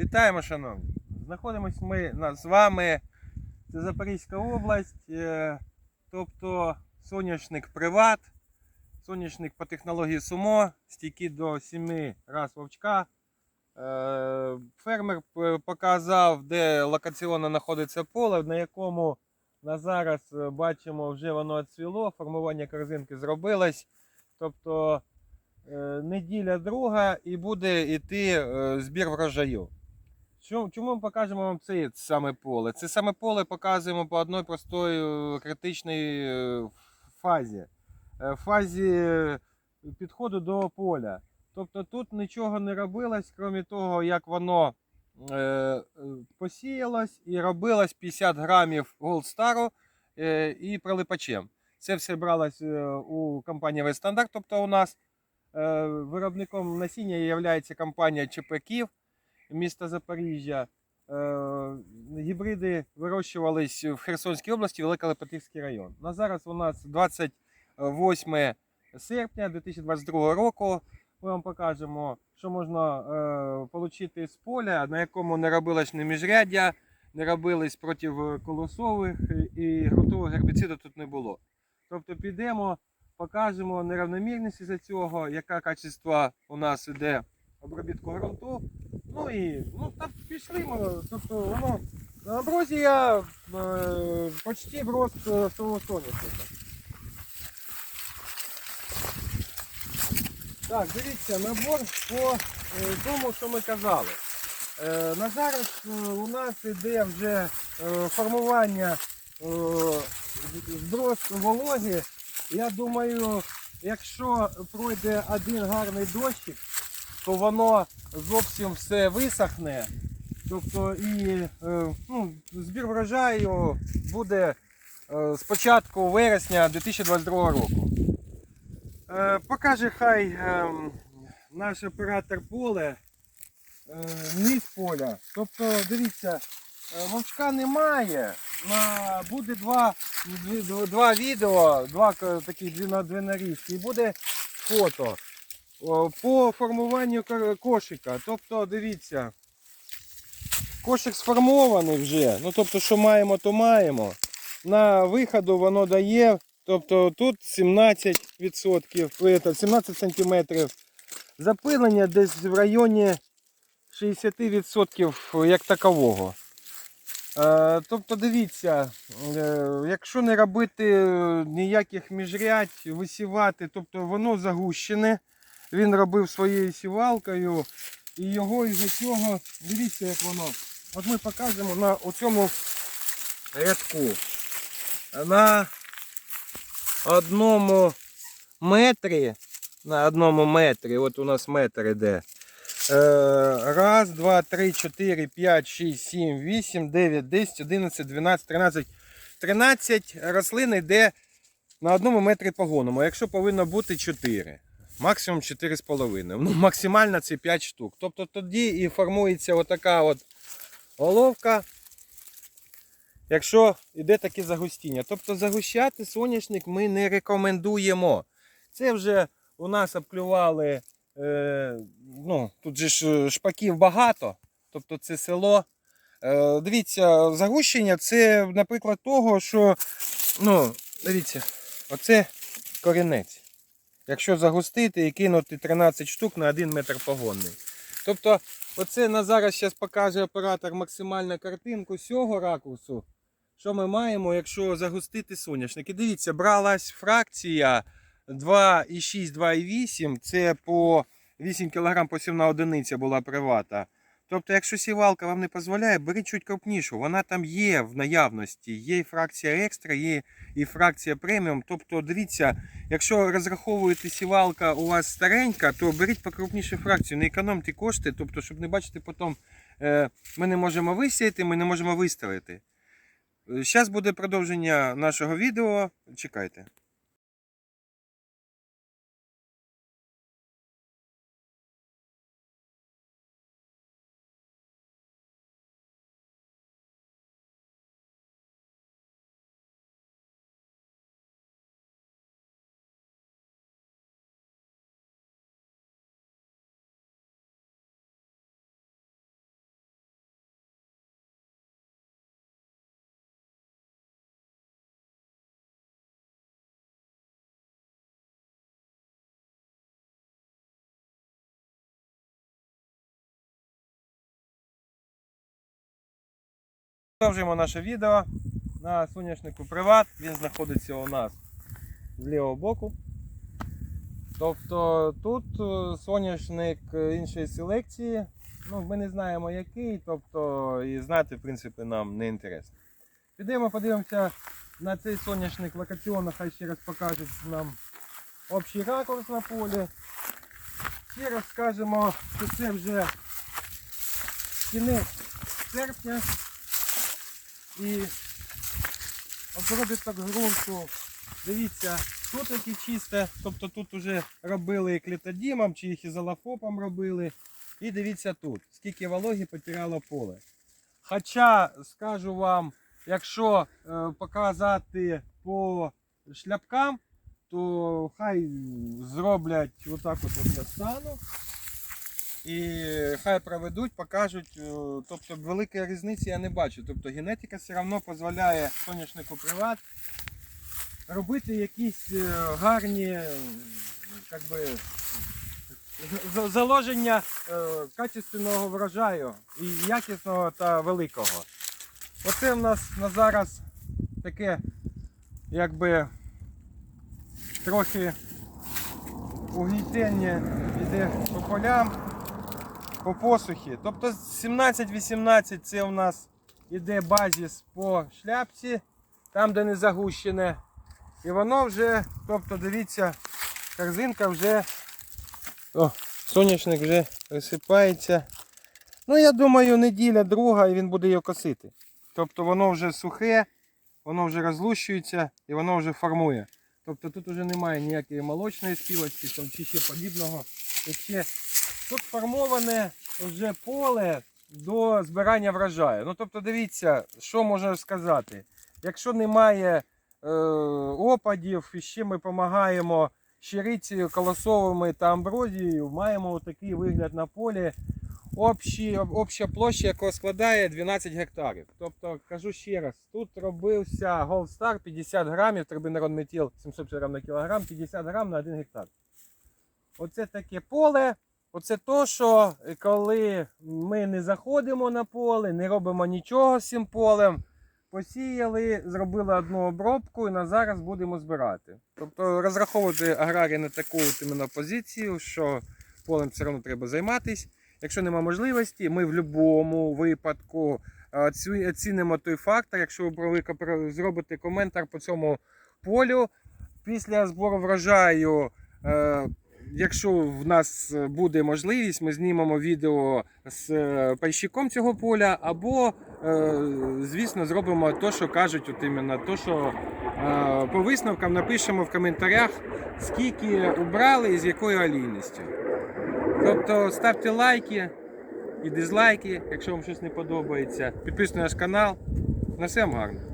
Вітаємо, шановні! Знаходимось ми з вами. Це Запорізька область, е, тобто соняшник приват, соняшник по технології СУМО, стійкий до 7 раз вовчка. Е, Фермер показав, де локаційно знаходиться поле, на якому на зараз е, бачимо, вже воно відцвіло, формування корзинки зробилось. Тобто неділя друга і буде йти збір врожаю. Чому, чому ми покажемо вам це саме поле? Це саме поле показуємо по одній простої е, критичній е, фазі. Е, Фазі підходу до поля. Тобто тут нічого не робилось, крім того, як воно е, посіялось і робилось 50 грамів Star е, і прилипачем. Це все бралось у компанії Вестандарт, тобто у нас. Е, Виробником насіння є компанія ЧП міста Запоріжжя. Е, Гібриди вирощувались в Херсонській області, Великолепетівський район. На зараз у нас 28 серпня 2022 року. Ми вам покажемо, що можна е, отримати з поля, на якому не робилось ні міжряддя, не робились проти колосових і ґрунтового гербіциду тут не було. Тобто підемо, покажемо неравномірність із цього, яка качество у нас іде обробітку ґрунту. Ну і ну, так пішли ми. Тобто воно амброзія е, почти в рост е, свого. Так, дивіться, набор по е, тому, що ми казали. Е, на зараз е, у нас іде вже е, формування е, зброс вологи. Я думаю, якщо пройде один гарний дощик, то воно зовсім все висохне. Тобто і е, ну, збір врожаю буде е, з початку вересня 2022 року. Е, покаже хай наш оператор поле, низ поля. Тобто, дивіться, вовчка немає. Буде два, два відео, два такі дві дві нарізки, і буде фото. По формуванню кошика. Тобто, дивіться, кошик сформований вже. Ну, тобто, що маємо, то маємо. На виходу воно дає. Тобто тут 17%, 17 см. Запилення десь в районі 60% як такового. Е, тобто дивіться, е, якщо не робити ніяких міжрядь, висівати, тобто воно загущене. Він робив своєю сівалкою і його із-за цього, дивіться як воно. От ми покажемо на цьому рядку. На одному метрі, на одному метрі, от у нас метр іде. Е, Раз, два, три, чотири, п'ять, шість, сім, вісім, дев'ять, десять, одинадцять, дванадцять, тринадцять. 13 рослин йде на одному метрі погоному, якщо повинно бути 4. Максимум 4,5. Ну, максимально це 5 штук. Тобто тоді і формується отака от головка, якщо йде таке загустіння. Тобто загущати соняшник ми не рекомендуємо. Це вже у нас обклювали, е, ну, тут же ж е, шпаків багато, тобто це село. Е, дивіться, загущення це, наприклад, того, що, ну, дивіться, оце корінець. Якщо загустити і кинути 13 штук на 1 метр погонний. Тобто, оце на зараз зараз покаже оператор максимальну картинку з цього ракурсу. Що ми маємо, якщо загустити соняшник. Дивіться, бралась фракція 2,6, 2,8. Це по 8 кг посівна одиниця була привата. Тобто, якщо сівалка вам не дозволяє, беріть чуть крупнішу. Вона там є в наявності. Є і фракція екстра, є і фракція преміум. Тобто, дивіться, якщо розраховуєте сівалка у вас старенька, то беріть покрупнішу фракцію, не економте кошти, тобто, щоб не бачити потім, е, ми не можемо висіяти, ми не можемо виставити. Зараз буде продовження нашого відео. Чекайте. Продовжуємо наше відео на соняшнику Приват. Він знаходиться у нас з лівого боку. Тобто тут е, соняшник е, іншої селекції. Ну, ми не знаємо який, тобто і знати в принципі нам не інтересно. Підемо подивимося на цей соняшник локаційно, хай ще раз покажуть нам общий ракурс на полі. Ще раз скажемо, що це вже кінець серпня і обробіток ґрунту. Дивіться, тут яке чисте, тобто тут вже робили клітодімом, чи їх ізолафопом робили. І дивіться тут, скільки вологи потеряло поле. Хоча, скажу вам, якщо е, показати по шляпкам, то хай зроблять отак от, от я стану. І хай проведуть, покажуть. е, Тобто великої різниці я не бачу. Тобто генетика все одно дозволяє соняшнику приват робити якісь е, гарні е, как би, з- з- заложення е, качественного врожаю і якісного та великого. Оце в нас на зараз таке, якби трохи угнітення йде по полям, по посухі. Тобто 17-18 це у нас іде базіс по шляпці, там де не загущене. І воно вже, тобто дивіться, корзинка вже, о, соняшник вже розсипається. Ну, я думаю, неділя друга і він буде його косити. Тобто воно вже сухе, воно вже розлущується і воно вже формує. Тобто тут вже немає ніякої молочної спілочки чи ще подібного. Ще тут формоване вже поле до збирання врожаю. Ну тобто дивіться, що можна сказати. Якщо немає е, опадів, і ще ми допомагаємо щирицею, колосовими та амброзією, маємо такий вигляд на полі. Общі, обща площа, яка складає 12 гектарів. Тобто, кажу ще раз, тут робився Star 50 грамів, трибинерон метіл 750 грам на кілограм, 50 грам на 1 гектар. Оце таке поле. Оце то, що коли ми не заходимо на поле, не робимо нічого з цим полем, посіяли, зробили одну обробку і на зараз будемо збирати. Тобто розраховувати аграрії на таку іменно позицію, що полем все одно треба займатися. Якщо немає можливості, ми в будь-якому випадку е, оцінимо той фактор. Якщо ви зробите коментар по цьому полю після збору врожаю. Якщо в нас буде можливість, ми знімемо відео з е, пайщиком цього поля, або, е, звісно, зробимо те, що кажуть, от іменно то, що е, по висновкам напишемо в коментарях, скільки убрали і з якою олійністю. Тобто ставте лайки і дизлайки, якщо вам щось не подобається. Підписуйтесь на наш канал. На все вам гарно.